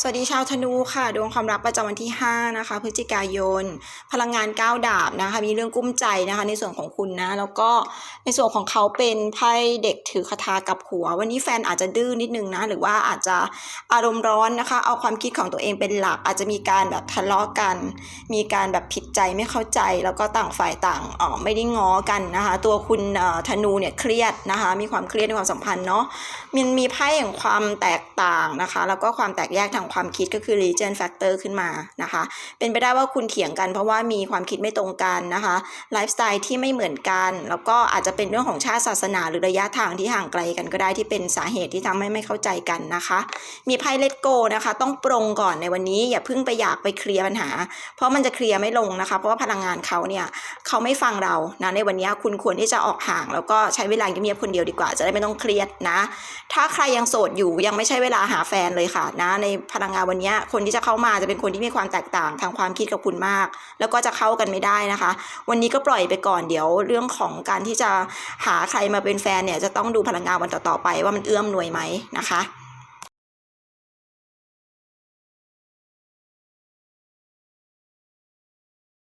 สวัสดีชาวธนูค่ะดวงความรักประจำวันที่ 5 นะคะ พฤศจิกายน พลังงานก้าวดาบนะคะ มีเรื่องกุ้มใจนะคะ ในส่วนของคุณนะ แล้วก็ในส่วนของเขาเป็นไพ่เด็กถือคาถากับหัว วันนี้แฟนอาจจะดื้อนิดนึงนะ หรือว่าอาจจะอารมณ์ร้อนนะคะ เอาความคิดของตัวเองเป็นหลัก อาจจะมีการแบบทะเลาะกัน มีการแบบผิดใจไม่เข้าใจ แล้วก็ต่างฝ่ายต่างอ๋อไม่ได้ง้อกันนะคะ ตัวคุณธนูเนี่ยเครียดนะคะ มีความเครียดในความสัมพันธ์เนาะมันมีไพ่แห่งความแตกต่างนะคะ แล้วก็ความแตกแยกทางความคิดก็คือ region factor ขึ้นมานะคะ เป็นไปได้ว่าคุณเถียงกันเพราะว่ามีความคิดไม่ตรงกันนะคะไลฟ์สไตล์ที่ไม่เหมือนกัน แล้วก็อาจจะเป็นเรื่องของชาติศาสนา หรือระยะทางที่ห่างไกลกันก็ได้ที่เป็นสาเหตุที่ทำให้ไม่เข้าใจกันนะคะ มีไพ่เลตโกนะคะ ต้องปรงก่อนในวันนี้อย่าเพิ่งไปอยากไปเคลียร์ปัญหา เพราะมันจะเคลียร์ไม่ลงนะคะ เพราะว่าพลังงานเขาเนี่ยเขาไม่ฟังเรานะในวันนี้คุณควรที่จะออกห่าง แล้วก็ใช้เวลาเงียบๆคนเดียวดีกว่าจะได้ไม่ต้องเครียดนะ ถ้าใครยังโสดอยู่ยังไม่ใช่เวลาหาแฟนเลยค่ะนะในพลังงานวันนี้คนที่จะเข้ามาจะเป็นคนที่มีความแตกต่างทางความคิดกับคุณมาก แล้วก็จะเข้ากันไม่ได้นะคะ วันนี้ก็ปล่อยไปก่อนเดี๋ยวเรื่องของการที่จะหาใครมาเป็นแฟนเนี่ยจะต้องดูพลังงานวันต่อๆไปว่ามันเอื้อมหน่วยไหมนะคะ